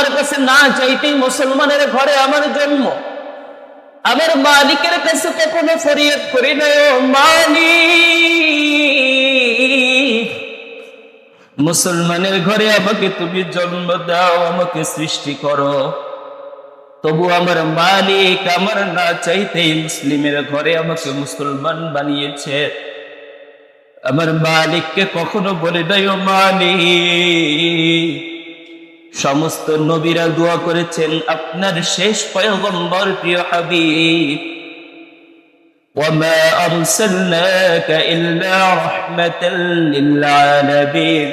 আল্লাহর কাছে না চাইতেই মুসলমানের ঘরে আমার জন্ম। আমার মালিকের কাছে কখনো ফরিয়াদ করি না মালিক। মুসলমানের ঘরে আমাকে তুমি জন্ম দাও, আমাকে সৃষ্টি করো। তবু আমার মালিক আমার না চাইতেই মুসলিমের ঘরে আমাকে মুসলমান বানিয়েছে। আমার মালিককে কখনো বলে ও মালিক। সমস্ত নবীরা দোয়া করেছেন আপনার শেষ পয়গম্বর প্রিয় হাবিব وما أرسلناك إلا رحمة للعالمين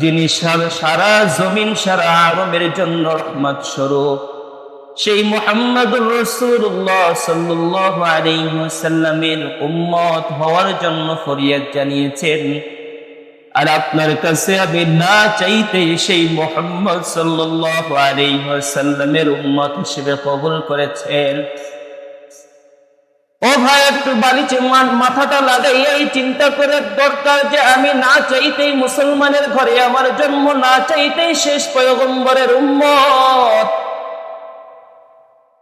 যিনি সারা সারা জমিন সারা আরবের জন্য রহমত স্বরূপ সেই মোহাম্মদুর রসুল্লাহ সাল্লাহ আলাইসাল্লামের উম্মত হওয়ার জন্য ফরিয়াদ জানিয়েছেন আর আপনার কাছে আমি না চাইতে সেই মোহাম্মদ সাল্লাহ আলাইসাল্লামের উম্মত হিসেবে কবুল করেছেন। ও ভাই, একটু বালিচে মাথাটা লাগাইয়াই চিন্তা করে দরকার যে আমি না চাইতেই মুসলমানের ঘরে আমার জন্ম, না চাইতেই শেষ পয়গম্বরের উম্মত।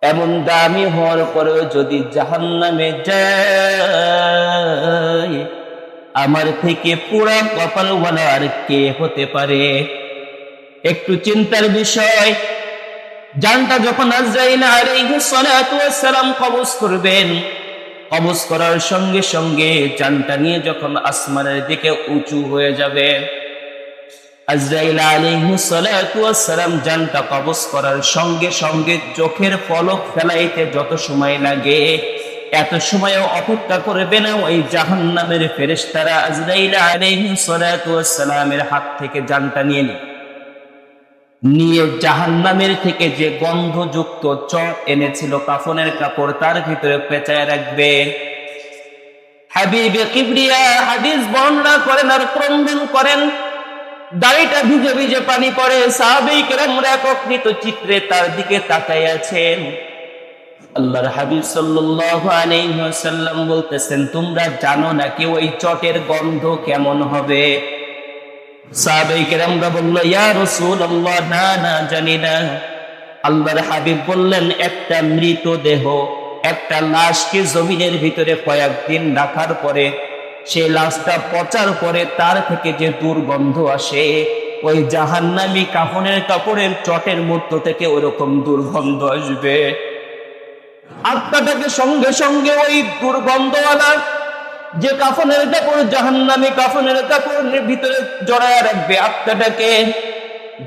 এমন দামি হওয়ার পরেও যদি জাহান্নামে যায় আমার থেকে পুরা কপালওয়ালা আর কে হতে পারে? একটু চিন্তার বিষয়। জানটা যখন আজরাইল সালাম কবজ করবেন, কবজ করার সঙ্গে সঙ্গে জানটা নিয়ে যখন আসমানের দিকে উঁচু হয়ে যাবে, আজরাইল সালাম জানটা কবজ করার সঙ্গে সঙ্গে চোখের পলক ফেলাইতে যত সময় লাগে এত সময়ও অপেক্ষা করবে না ওই জাহান্নামের ফেরেশতারা আজরাইল আলাইহিস সালাতু হাত থেকে জানটা নিয়ে নিবে নিয়ে জাহান্নামের থেকে যে গন্ধযুক্ত চট এনেছিল কাফনের কাপড় তার ভিতরে পেঁচায় রাখবে। হাবিবে কিবরিয়া হাদিস বর্ণনা করেন আর ক্রন্দন করেন। দাড়িটা ভিজে ভিজে পানি পড়ে। সাহাবেই কেরামরা একত্রিত চিত্রে তার দিকে তাকাই আছেন আল্লাহর হাবিব ওয়াসাল্লাম বলতেছেন, তোমরা জানো নাকি ওই চটের গন্ধ কেমন হবে? বলল না না, জানি না। আল্লাহর হাবিব বললেন, একটা মৃত দেহ, একটা লাশকে জমিনের ভিতরে কয়েকদিন রাখার পরে, সে লাশটা পচার পরে তার থেকে যে দুর্গন্ধ আসে, ওই জাহান্নামি কাফনের কাপড়ের চটের মধ্য থেকে ওরকম দুর্গন্ধ আসবে। আত্মাটাকে সঙ্গে সঙ্গে ওই দুর্গন্ধওয়ালা যে কাফনের কাপড়, জাহান্নামী কাফনের কাপড়ের ভিতরে জড়ায় রাখবে, আত্মাটাকে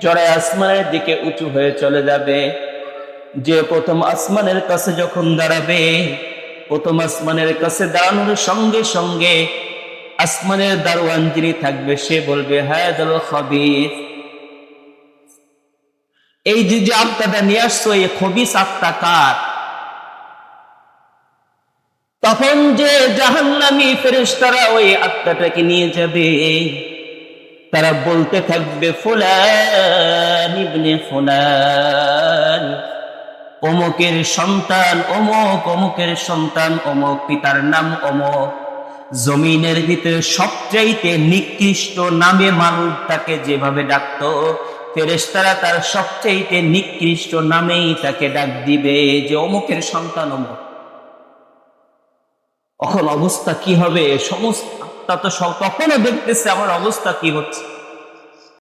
জড়ায় আসমানের দিকে উঁচু হয়ে চলে যাবে। যে প্রথম আসমানের কাছে যখন দাঁড়াবে, প্রথম আসমানের কাছে দাঁড়ানোর সঙ্গে সঙ্গে আসমানের দারোয়ান যিনি থাকবে, সে বলবে হ্যাঁ দল খবিস। এই যে যে আত্মাটা নিয়ে আসছো, এই খবিস আত্মা কার? তখন যে জাহান্নামী ফেরেশতারা ওই আত্মাটাকে নিয়ে যাবে। তারা বলতে থাকবে, ফুলান ইবনে ফুলান, অমুকের সন্তান অমুক, অমুকের সন্তান অমুক, পিতার নাম অমুক। জমিনের ভিতরে সবচাইতে নিকৃষ্ট নামে মানুষ তাকে যেভাবে ডাকতো, ফেরেশতারা তার সবচাইতে নিকৃষ্ট নামেই তাকে ডাক দিবে যে, অমুকের সন্তান অমুক। এখন অবস্থা কি হবে? সমস্ত আত্মা তো তখনও দেখতেছে আমার অবস্থা কি হচ্ছে?